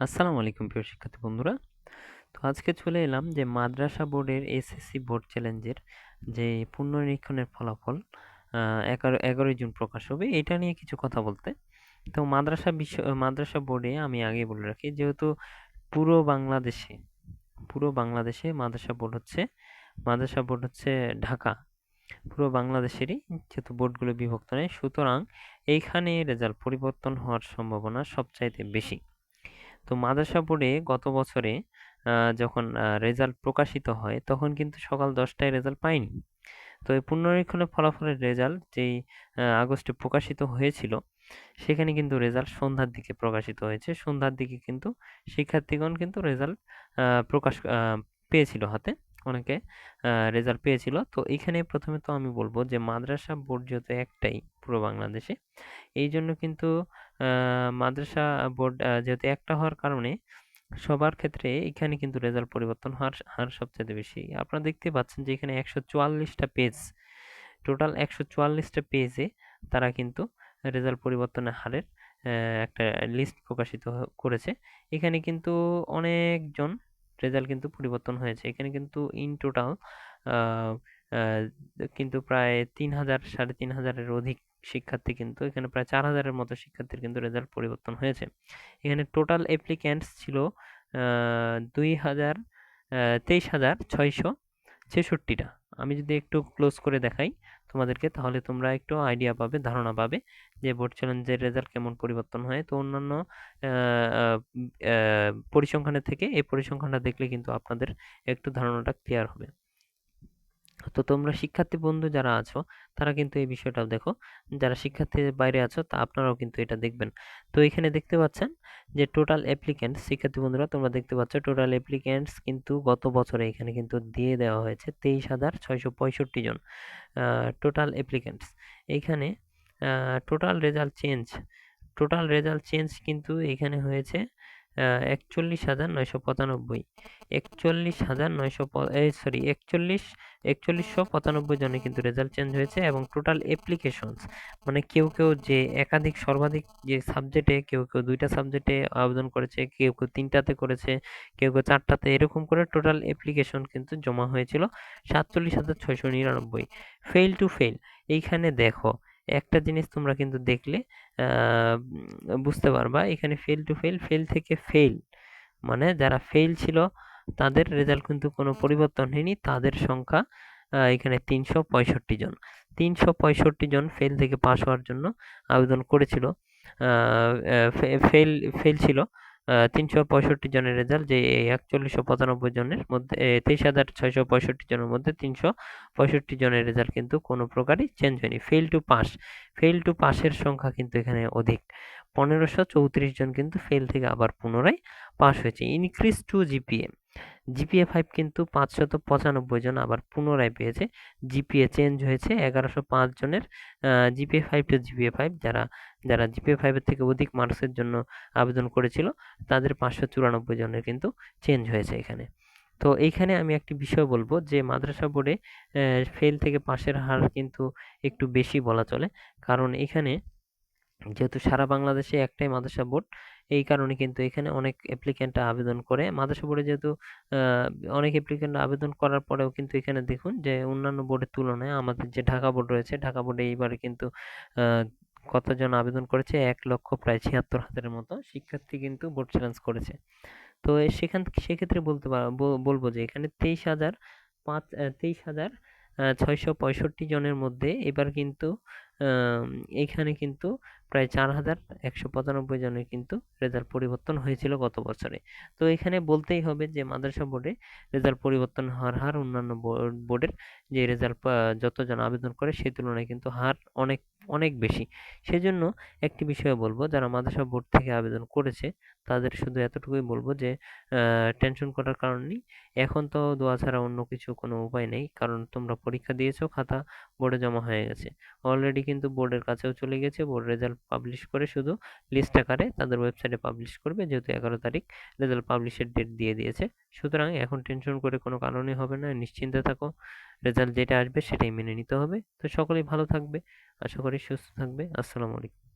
আসসালামু আলাইকুম প্রিয় শিক্ষার্থী বন্ধুরা। তো আজকে চলে এলাম যে মাদ্রাসা বোর্ডের এসএসসি বোর্ড চ্যালেঞ্জের যে পুনর্নিরীক্ষণের ফলাফল এগারো, এগারোই জুন প্রকাশ হবে। এটা নিয়ে কিছু কথা বলতে। তো মাদ্রাসা বিশ্ব, মাদ্রাসা বোর্ডে আমি আগে বলে রাখি, যেহেতু পুরো বাংলাদেশে পুরো বাংলাদেশে মাদ্রাসা বোর্ড হচ্ছে, মাদ্রাসা বোর্ড হচ্ছে ঢাকা। পুরো বাংলাদেশেরই যেহেতু বোর্ডগুলো বিভক্ত নেই, সুতরাং এইখানে রেজাল্ট পরিবর্তন হওয়ার সম্ভাবনা সবচাইতে বেশি। তো মাদ্রাসা বোর্ডে গত বছরে যখন রেজাল্ট প্রকাশিত হয়, তখন কিন্তু সকাল দশটায় রেজাল্ট পাইনি। তো এই পুনরীক্ষণের ফলাফলের রেজাল্ট যেই আগস্টে প্রকাশিত হয়েছিল, সেখানে কিন্তু রেজাল্ট সন্ধ্যার দিকে প্রকাশিত হয়েছে। সন্ধ্যার দিকে কিন্তু শিক্ষার্থীগণ কিন্তু রেজাল্ট প্রকাশ পেয়েছিল হাতে, অনেকে রেজাল্ট পেয়েছিল। তো এখানে প্রথমে তো আমি বলব যে মাদ্রাসা বোর্ড যেহেতু একটাই পুরো বাংলাদেশে এই জন্য কিন্তু মাদ্রাসা বোর্ড যেহেতু একটা হওয়ার কারণে, সবার ক্ষেত্রে এখানে কিন্তু রেজাল্ট পরিবর্তন হওয়ার হার সবচেয়ে বেশি। আপনারা দেখতে পাচ্ছেন যে এখানে একশো চুয়াল্লিশটা পেজ, টোটাল একশো চুয়াল্লিশটা পেজে তারা কিন্তু রেজাল্ট পরিবর্তনের হারের একটা লিস্ট প্রকাশিত করেছে। এখানে কিন্তু অনেকজন রেজাল্ট কিন্তু পরিবর্তন হয়েছে। এখানে কিন্তু ইন টোটাল কিন্তু প্রায় তিন হাজার, সাড়ে তিন হাজারের অধিক শিক্ষার্থী কিন্তু এখানে প্রায় চার হাজারের মতো শিক্ষার্থীর কিন্তু রেজাল্ট পরিবর্তন হয়েছে। এখানে টোটাল অ্যাপ্লিক্যান্টস ছিল দুই হাজার তেইশ হাজার ছয়শো ছেষট্টিটা। আমি যদি একটু ক্লোজ করে দেখাই তোমাদেরকে, তাহলে তোমরা একটু আইডিয়া পাবে, ধারণা পাবে যে বোর্ড চ্যালেঞ্জের রেজাল্ট কেমন পরিবর্তন হয়। তো অন্যান্য পরিসংখ্যানের থেকে এই পরিসংখ্যানটা দেখলে কিন্তু আপনাদের একটু ধারণাটা ক্লিয়ার হবে। তো তোমরা শিক্ষার্থী বন্ধু যারা আছো, তারা কিন্তু এই বিষয়টাও দেখো। যারা শিক্ষার্থীদের বাইরে আছো, তা আপনারাও কিন্তু এটা দেখবেন। তো এখানে দেখতে পাচ্ছেন যে টোটাল অ্যাপ্লিক্যান্টস শিক্ষার্থী বন্ধুরা তোমরা দেখতে পাচ্ছ টোটাল অ্যাপ্লিক্যান্টস কিন্তু গত বছরে এখানে কিন্তু দিয়ে দেওয়া হয়েছে তেইশ হাজার ছয়শো পঁয়ষট্টি জন টোটাল অ্যাপ্লিক্যান্টস এইখানে total result change, total result change কিন্তু এখানে হয়েছে একচল্লিশ হাজার নয়শো পঁচানব্বই। একচল্লিশ হাজার নয়শো সরি একচল্লিশ একচল্লিশশো পঁচানব্বই জনে কিন্তু রেজাল্ট চেঞ্জ হয়েছে এবং টোটাল অ্যাপ্লিকেশনস মানে কেউ কেউ যে একাধিক, সর্বাধিক যে সাবজেক্টে কেউ কেউ দুইটা সাবজেক্টে আবেদন করেছে, কেউ কেউ তিনটাতে করেছে, কেউ কেউ চারটাতে, এরকম করে টোটাল অ্যাপ্লিকেশন কিন্তু জমা হয়েছিল সাতচল্লিশ হাজার ছয়শো নিরানব্বই। ফেল টু ফেল এইখানে দেখো একটা জিনিস তোমরা কিন্তু দেখলে বুঝতে পারবা, এখানে ফেল টু ফেল ফেল থেকে ফেল মানে যারা ফেল ছিল, তাদের রেজাল্ট কিন্তু কোনো পরিবর্তন হয়নি, তাদের সংখ্যা এখানে তিনশো পঁয়ষট্টি জন। তিনশো পঁয়ষট্টি জন ফেল থেকে পাশ হওয়ার জন্য আবেদন করেছিল ফেল ফেল ছিল। তিনশো পঁয়ষট্টি জনের রেজাল্ট যে একচল্লিশশো পঁচানব্বই জনের মধ্যে তেইশ হাজার ছয়শো পঁয়ষট্টি জনের মধ্যে তিনশো পঁয়ষট্টি জনের রেজাল্ট কিন্তু কোনো প্রকারই চেঞ্জ হয়নি। Fail to pass fail to পাসের সংখ্যা কিন্তু এখানে অধিক। পনেরোশো চৌত্রিশ জন কিন্তু ফেল থেকে আবার পুনরায় পাস হয়েছে। Increase to GPA GPA five কিন্তু পাঁচশত পঁচানব্বই জন আবার পুনরায় পেয়েছে। জিপিএ চেঞ্জ হয়েছে, এগারোশো পাঁচ জনের GPA five to GPA five যারা যারা জিপিএ ফাইভের থেকে অধিক মার্কসের জন্য আবেদন করেছিল, তাদের পাঁচশো চুরানব্বই জনের কিন্তু চেঞ্জ হয়েছে এখানে। তো এইখানে আমি একটি বিষয় বলব যে, মাদ্রাসা বোর্ডে ফেল থেকে পাশের হার কিন্তু একটু বেশি বলা চলে। কারণ এখানে যেহেতু সারা বাংলাদেশে একটাই মাদ্রাসা বোর্ড, এই কারণে কিন্তু এখানে অনেক অ্যাপ্লিক্যান্ট আবেদন করে। মাদ্রাসা বোর্ডে যেহেতু অনেক অ্যাপ্লিক্যান্ট আবেদন করার পরেও কিন্তু এখানে দেখুন যে অন্যান্য বোর্ডের তুলনায় আমাদের যে ঢাকা বোর্ড রয়েছে, ঢাকা বোর্ডে এইবারে কিন্তু কতজন আবেদন করেছে? এক লক্ষ প্রায় ছিয়াত্তর হাজারের মতো শিক্ষার্থী কিন্তু বোর্ড চ্যালেঞ্জ করেছে। তো সেখান, সেক্ষেত্রে বলতে বলব যে এখানে তেইশ হাজার পাঁচ তেইশ হাজার ছয়শো পঁয়ষট্টি জনের মধ্যে এবার কিন্তু এইখানে কিন্তু প্রায় চার হাজার একশো পঁচানব্বই জনের কিন্তু রেজাল্ট পরিবর্তন হয়েছিল গত বছরে। তো এখানে বলতেই হবে যে, মাদ্রাসা বোর্ডে রেজাল্ট পরিবর্তন হওয়ার হার অন্যান্য বোর্ড- বোর্ডের যে রেজাল্ট যতজন আবেদন করে সেই তুলনায় কিন্তু হার অনেক অনেক বেশি। সেজন্য একটি বিষয়ে বলব, যারা মাদ্রাসা বোর্ড থেকে আবেদন করেছে, তাদের শুধু এতটুকুই বলব যে টেনশন করার কারণ নেই। এখন তো দোয়া ছাড়া অন্য কিছু কোনো উপায় নেই, কারণ তোমরা পরীক্ষা দিয়েছ, খাতা বোর্ডে জমা হয়ে গেছে। অলরেডি কিন্তু বোর্ডের কাছেও চলে গেছে। বোর্ড রেজাল্ট পাবলিশ করে শুধু লিস্ট আকারে তাদের ওয়েবসাইটে পাবলিশ করবে। যেহেতু এগারো তারিখ রেজাল্ট পাবলিশের ডেট দিয়ে দিয়েছে। সুতরাং এখন টেনশন করে কোনো কারণে হবে না। নিশ্চিন্তে থাকো। রেজাল্ট যেটা আসবে সেটাই মেনে নিতে হবে। তো সকলেই ভালো থাকবে। আশা করি সুস্থ থাকবে। আসসালামু আলাইকুম।